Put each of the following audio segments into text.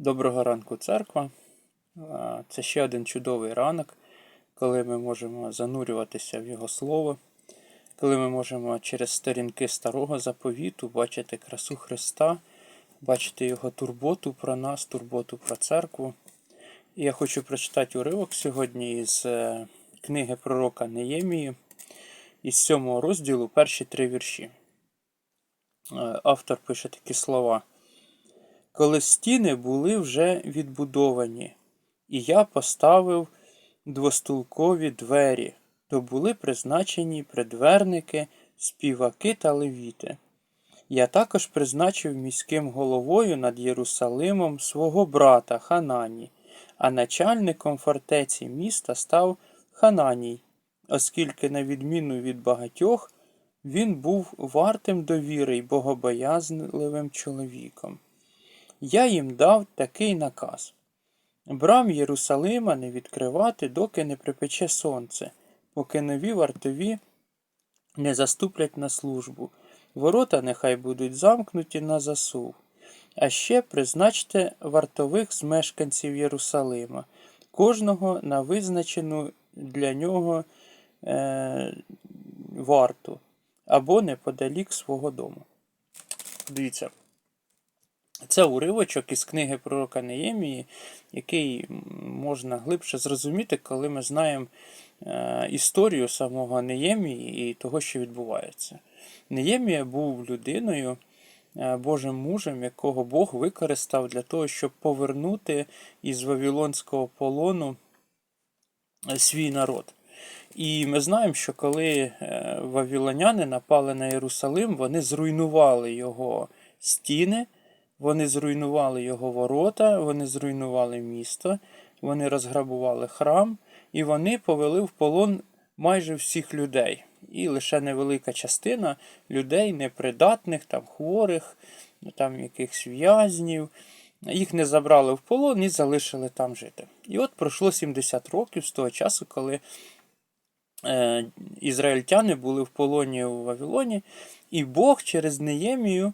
Доброго ранку, церква. Це ще один чудовий ранок, коли ми можемо занурюватися в Його Слово, коли ми можемо через сторінки старого заповіту бачити красу Христа, бачити Його турботу про нас, турботу про церкву. І я хочу прочитати уривок сьогодні із е, книги пророка Неємії, із сьомого розділу, перші три вірші. Е, Автор пише такі слова коли стіни були вже відбудовані, і я поставив двостулкові двері, то були призначені придверники, співаки та левіти. Я також призначив міським головою над Єрусалимом свого брата Ханані, а начальником фортеці міста став Хананій, оскільки, на відміну від багатьох, він був вартим довіри й богобоязливим чоловіком. Я їм дав такий наказ брам Єрусалима не відкривати, доки не припече сонце, поки нові вартові не заступлять на службу. Ворота нехай будуть замкнуті на засув. А ще призначте вартових з мешканців Єрусалима, кожного на визначену для нього е, варту або неподалік свого дому. Дивіться. Це уривочок із книги пророка Неємії, який можна глибше зрозуміти, коли ми знаємо е, історію самого Неємії і того, що відбувається. Неємія був людиною, е, Божим мужем, якого Бог використав для того, щоб повернути із Вавилонського полону е, свій народ. І ми знаємо, що коли вавилоняни напали на Єрусалим, вони зруйнували його стіни. Вони зруйнували його ворота, вони зруйнували місто, вони розграбували храм, і вони повели в полон майже всіх людей. І лише невелика частина людей непридатних, там хворих, там якихось в'язнів. Їх не забрали в полон і залишили там жити. І от пройшло 70 років з того часу, коли е, ізраїльтяни були в полоні у Вавилоні, і Бог через Неємію.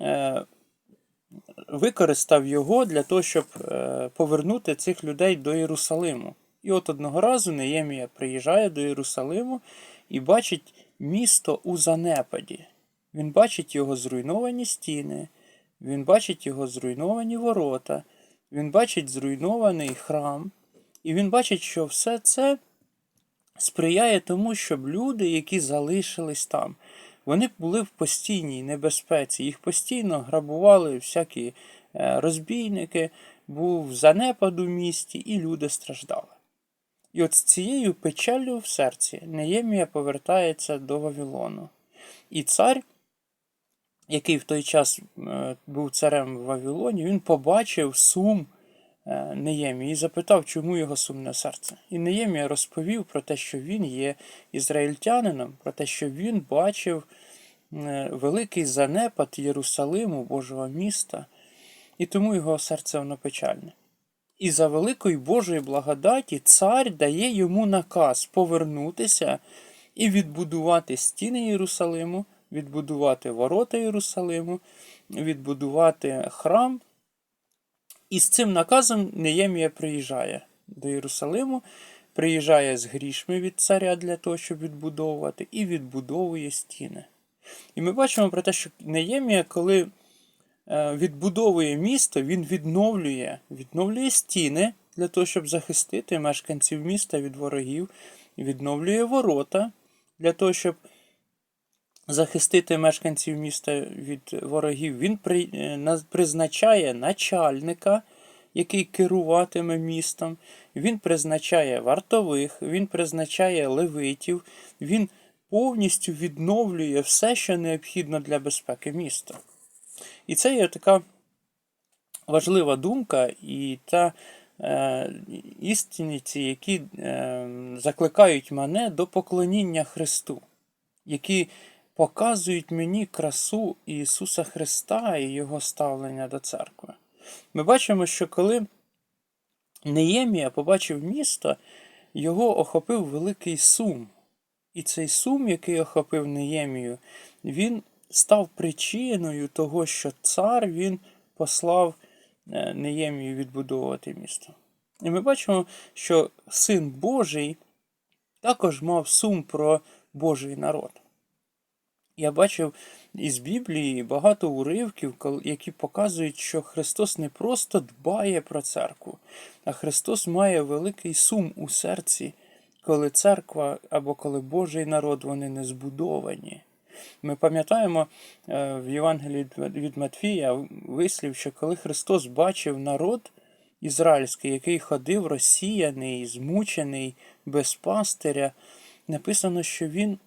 Е, використав його для того, щоб е, повернути цих людей до Єрусалиму. І от одного разу Неємія приїжджає до Єрусалиму і бачить місто у занепаді. Він бачить його зруйновані стіни, він бачить його зруйновані ворота, він бачить зруйнований храм, і він бачить, що все це сприяє тому, щоб люди, які залишились там, вони були в постійній небезпеці, їх постійно грабували всякі е, розбійники, був занепад у місті, і люди страждали. І от з цією печаллю в серці Неємія повертається до Вавилону. І цар, який в той час е, був царем в Вавилоні, він побачив сум е, Неємії і запитав, чому його сумне серце. І Неємія розповів про те, що він є ізраїльтянином, про те, що він бачив е, великий занепад Єрусалиму, Божого міста, і тому його серце воно печальне. І за великої Божої благодаті цар дає йому наказ повернутися і відбудувати стіни Єрусалиму, відбудувати ворота Єрусалиму, відбудувати храм. І з цим наказом Неємія приїжджає до Єрусалиму, приїжджає з грішми від царя для того, щоб відбудовувати, і відбудовує стіни. І ми бачимо про те, що Неємія, коли е, відбудовує місто, він відновлює, відновлює стіни для того, щоб захистити мешканців міста від ворогів, відновлює ворота для того, щоб захистити мешканців міста від ворогів. Він е, призначає начальника, який керуватиме містом, він призначає вартових, він призначає левитів, він повністю відновлює все, що необхідно для безпеки міста. І це є така важлива думка і та е, істиниці, які е, закликають мене до поклоніння Христу, які показують мені красу Ісуса Христа і Його ставлення до церкви. Ми бачимо, що коли Неємія побачив місто, його охопив великий сум. І цей сум, який охопив Неємію, він став причиною того, що цар він послав е, Неємії відбудовувати місто. І ми бачимо, що син Божий також мав сум про Божий народ. Я бачив із Біблії багато уривків, які показують, що Христос не просто дбає про церкву, а Христос має великий сум у серці, коли церква або коли Божий народ вони не збудовані. Ми пам'ятаємо е, в Євангелії від- Матфія вислів, що коли Христос бачив народ ізраїльський, який ходив розсіяний, змучений, без пастиря, написано, що він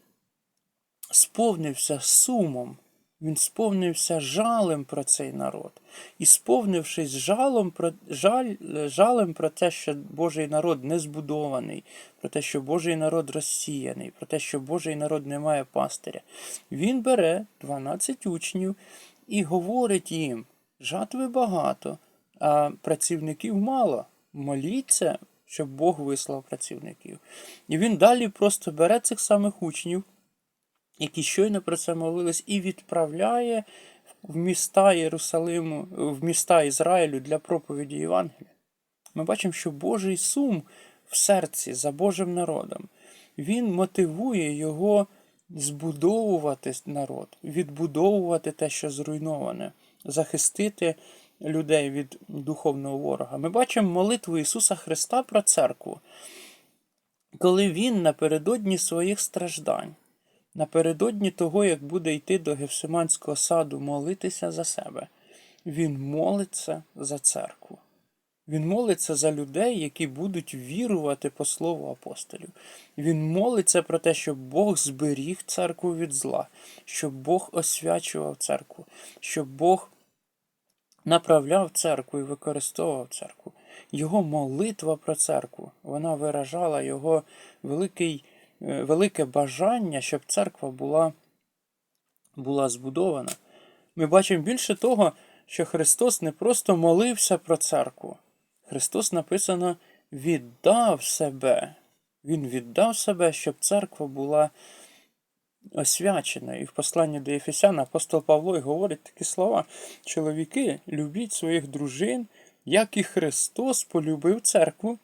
сповнився сумом, він сповнився жалем про цей народ. І сповнившись жалом про, жаль, жалем про те, що Божий народ не збудований, про те, що Божий народ розсіяний, про те, що Божий народ не має пастиря, він бере 12 учнів і говорить їм: жатви багато, а працівників мало. Моліться, щоб Бог вислав працівників. І він далі просто бере цих самих учнів які щойно про це молились, і відправляє в міста Єрусалиму, в міста Ізраїлю для проповіді Євангелія. Ми бачимо, що Божий сум в серці за Божим народом. Він мотивує його збудовувати народ, відбудовувати те, що зруйноване, захистити людей від духовного ворога. Ми бачимо молитву Ісуса Христа про церкву, коли Він напередодні своїх страждань Напередодні того, як буде йти до Гефсиманського саду молитися за себе, він молиться за церкву. Він молиться за людей, які будуть вірувати по слову апостолів. Він молиться про те, щоб Бог зберіг церкву від зла, щоб Бог освячував церкву, щоб Бог направляв церкву і використовував церкву. Його молитва про церкву, вона виражала його великий велике бажання, щоб церква була, була збудована. Ми бачимо більше того, що Христос не просто молився про церкву. Христос написано віддав себе. Він віддав себе, щоб церква була освячена. І в посланні до Ефесян апостол Павло й говорить такі слова: чоловіки, любіть своїх дружин, як і Христос полюбив церкву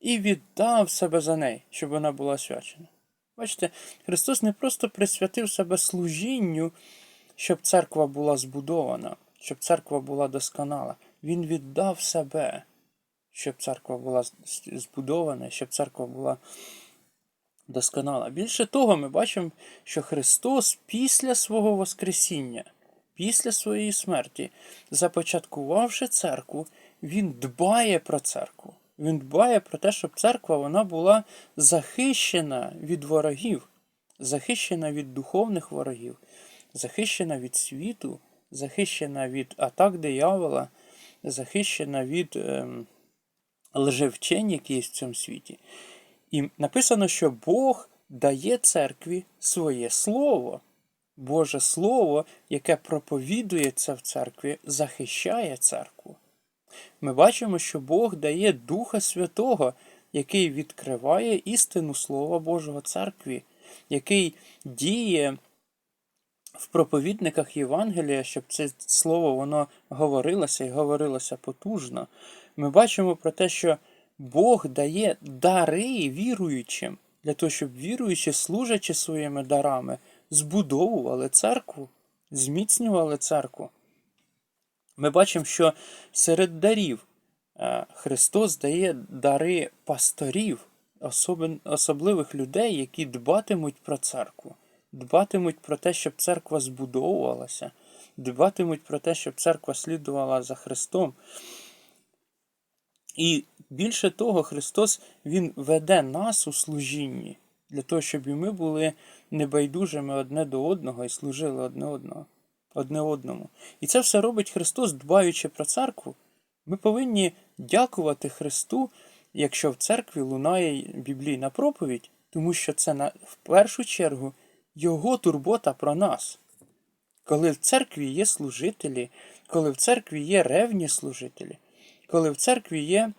і віддав себе за неї, щоб вона була освячена. Бачите, Христос не просто присвятив себе служінню, щоб церква була збудована, щоб церква була досконала. Він віддав себе, щоб церква була збудована, щоб церква була досконала. Більше того, ми бачимо, що Христос після свого Воскресіння, після своєї смерті, започаткувавши церкву, Він дбає про церкву. Він дбає про те, щоб церква вона була захищена від ворогів, захищена від духовних ворогів, захищена від світу, захищена від атак диявола, захищена від ем, лжевчень, які є в цьому світі. І написано, що Бог дає церкві своє слово. Боже Слово, яке проповідується в церкві, захищає церкву. Ми бачимо, що Бог дає Духа Святого, який відкриває істину Слова Божого церкві, який діє в проповідниках Євангелія, щоб це слово воно говорилося і говорилося потужно. Ми бачимо про те, що Бог дає дари віруючим, для того, щоб віруючі, служачи своїми дарами, збудовували церкву, зміцнювали церкву. Ми бачимо, що серед дарів е, Христос дає дари пасторів, особливих людей, які дбатимуть про церкву, дбатимуть про те, щоб церква збудовувалася, дбатимуть про те, щоб церква слідувала за Христом. І більше того, Христос Він веде нас у служінні для того, щоб і ми були небайдужими одне до одного і служили одне одного, одне одному. І це все робить Христос, дбаючи про церкву. Ми повинні дякувати Христу, якщо в церкві лунає біблійна проповідь, тому що це на, в першу чергу Його турбота про нас. Коли в церкві є служителі, коли в церкві є ревні служителі, коли в церкві є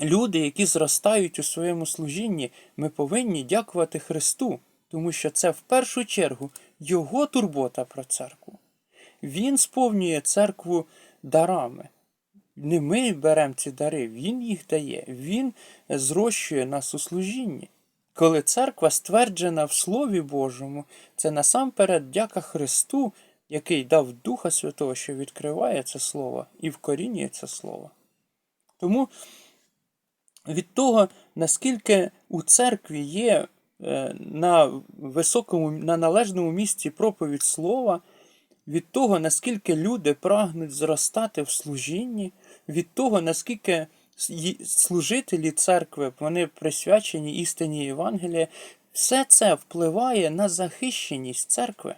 люди, які зростають у своєму служінні, ми повинні дякувати Христу, тому що це в першу чергу Його турбота про церкву. Він сповнює церкву дарами. Не ми беремо ці дари, Він їх дає, Він зрощує нас у служінні. Коли церква стверджена в Слові Божому, це насамперед дяка Христу, який дав Духа Святого, що відкриває це Слово і вкорінює це Слово. Тому від того, наскільки у церкві є на високому, на належному місці проповідь слова, від того, наскільки люди прагнуть зростати в служінні, від того, наскільки служителі церкви вони присвячені істині Євангелія, все це впливає на захищеність церкви.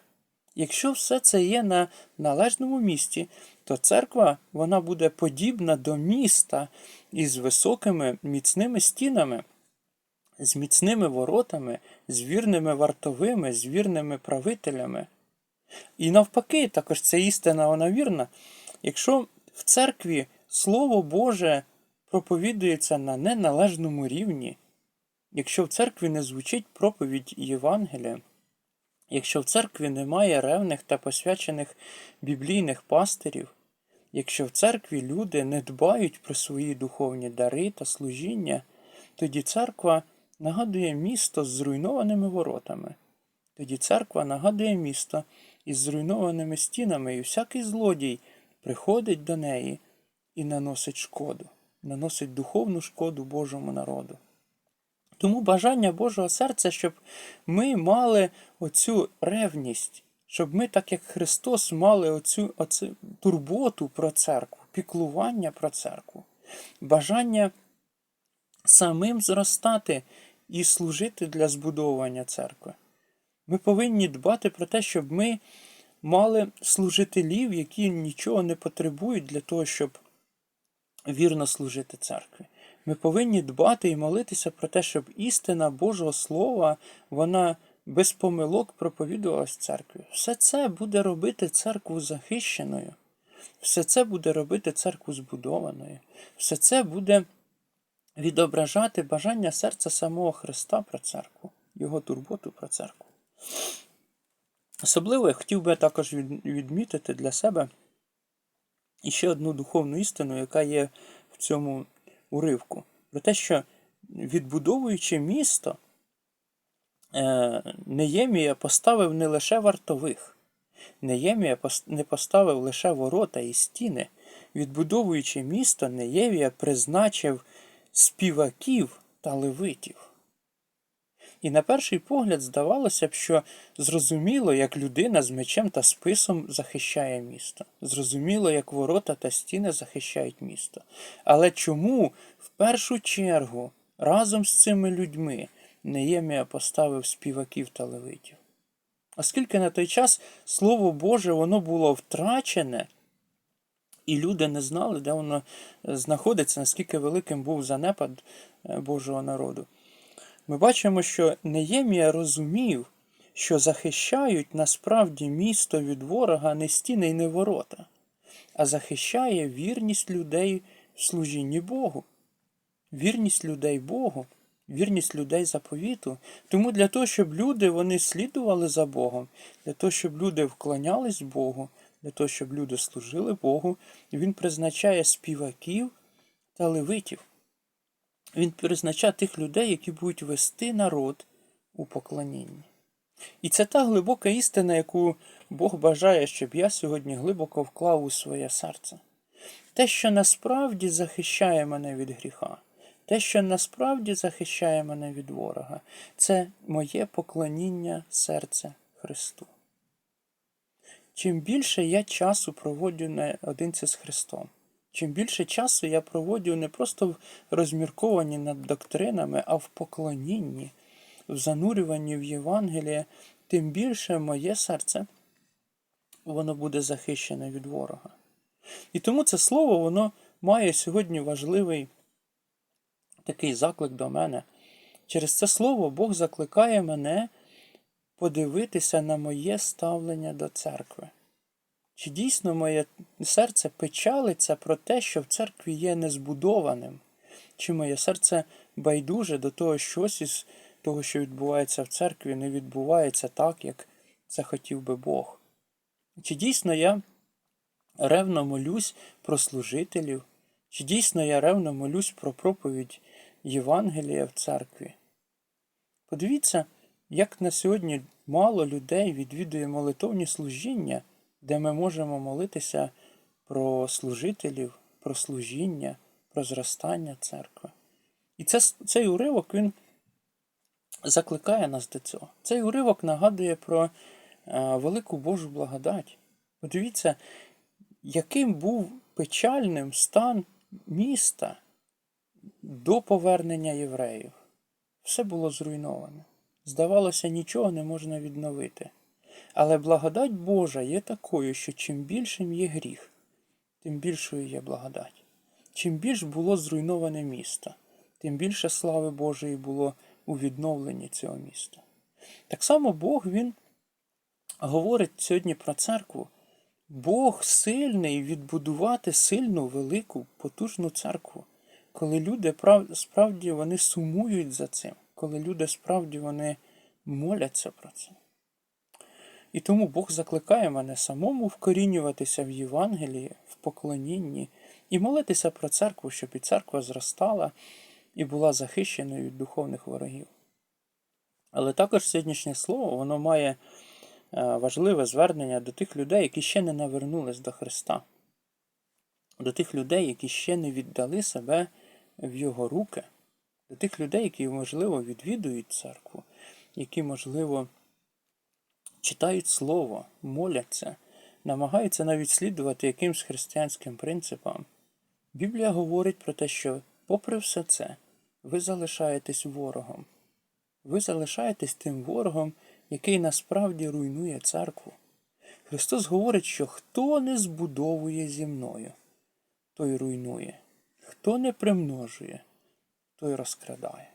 Якщо все це є на належному місці, то церква вона буде подібна до міста із високими міцними стінами, з міцними воротами, з вірними вартовими, з вірними правителями. І навпаки, також ця істина вона вірна. Якщо в церкві Слово Боже проповідується на неналежному рівні, якщо в церкві не звучить проповідь Євангелія, якщо в церкві немає ревних та посвячених біблійних пастирів, якщо в церкві люди не дбають про свої духовні дари та служіння, тоді церква нагадує місто з зруйнованими воротами. Тоді церква нагадує місто із зруйнованими стінами, і всякий злодій приходить до неї і наносить шкоду, наносить духовну шкоду Божому народу. Тому бажання Божого серця, щоб ми мали оцю ревність, щоб ми, так як Христос, мали оцю, оцю турботу про церкву, піклування про церкву, бажання самим зростати і служити для збудовування церкви. Ми повинні дбати про те, щоб ми мали служителів, які нічого не потребують для того, щоб вірно служити церкві. Ми повинні дбати і молитися про те, щоб істина Божого Слова, вона без помилок проповідувалась церкві. Все це буде робити церкву захищеною. Все це буде робити церкву збудованою. Все це буде відображати бажання серця самого Христа про церкву, Його турботу про церкву. Особливо я хотів би також відмітити для себе іще одну духовну істину, яка є в цьому уривку. Про те, що відбудовуючи місто, е, Неємія поставив не лише вартових, Неємія не поставив лише ворота і стіни. Відбудовуючи місто, Неємія призначив співаків та левитів. І на перший погляд здавалося б, що зрозуміло, як людина з мечем та списом захищає місто. Зрозуміло, як ворота та стіни захищають місто. Але чому в першу чергу разом з цими людьми Неємія поставив співаків та левитів? Оскільки на той час Слово Боже воно було втрачене, і люди не знали, де воно е, знаходиться, наскільки великим був занепад е, Божого народу. Ми бачимо, що Неємія розумів, що захищають насправді місто від ворога не стіни й не ворота, а захищає вірність людей в служінні Богу, вірність людей Богу, вірність людей заповіту. Тому для того, щоб люди вони слідували за Богом, для того, щоб люди вклонялись Богу, для того, щоб люди служили Богу, він призначає співаків та левитів. Він призначає тих людей, які будуть вести народ у поклонінні. І це та глибока істина, яку Бог бажає, щоб я сьогодні глибоко вклав у своє серце. Те, що насправді захищає мене від гріха, те, що насправді захищає мене від ворога, це моє поклоніння серця Христу. Чим більше я часу проводжу наодинці з Христом, чим більше часу я проводжу не просто в розміркованні над доктринами, а в поклонінні, в занурюванні в Євангеліє, тим більше моє серце воно буде захищене від ворога. І тому це слово воно має сьогодні важливий такий заклик до мене. Через це слово Бог закликає мене подивитися на моє ставлення до церкви. Чи дійсно моє серце печалиться про те, що в церкві є незбудованим? Чи моє серце байдуже до того, щось із того, що відбувається в церкві, не відбувається так, як це хотів би Бог? Чи дійсно я ревно молюсь про служителів, Чи дійсно я ревно молюсь про проповідь Євангелія в церкві? Подивіться, як на сьогодні мало людей відвідує молитовні служіння, де ми можемо молитися про служителів, про служіння, про зростання церкви. І це, цей уривок він закликає нас до цього. Цей уривок нагадує про е, велику Божу благодать. Подивіться, яким був печальним стан міста до повернення євреїв. Все було зруйноване. Здавалося, нічого не можна відновити. Але благодать Божа є такою, що чим більшим є гріх, тим більшою є благодать. Чим більш було зруйноване місто, тим більше слави Божої було у відновленні цього міста. Так само Бог Він говорить сьогодні про церкву. Бог сильний відбудувати сильну, велику, потужну церкву, коли люди справді вони сумують за цим, коли люди справді вони моляться про це. І тому Бог закликає мене самому вкорінюватися в Євангелії, в поклонінні і молитися про церкву, щоб і церква зростала і була захищеною від духовних ворогів. Але також сьогоднішнє слово воно має е, важливе звернення до тих людей, які ще не навернулись до Христа, до тих людей, які ще не віддали себе в Його руки, до тих людей, які, можливо, відвідують церкву, які, можливо, читають Слово, моляться, намагаються навіть слідувати якимсь християнським принципам. Біблія говорить про те, що, попри все це, ви залишаєтесь ворогом. Ви залишаєтесь тим ворогом, який насправді руйнує церкву. Христос говорить, що хто не збудовує зі мною, той руйнує, хто не примножує, той розкрадає.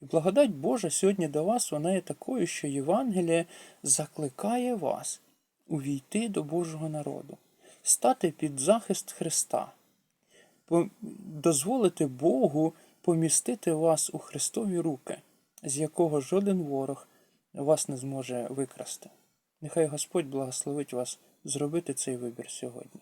І благодать Божа сьогодні до вас, вона є такою, що Євангеліє закликає вас увійти до Божого народу, стати під захист Христа, дозволити Богу помістити вас у Христові руки, з якого жоден ворог вас не зможе викрасти. Нехай Господь благословить вас зробити цей вибір сьогодні.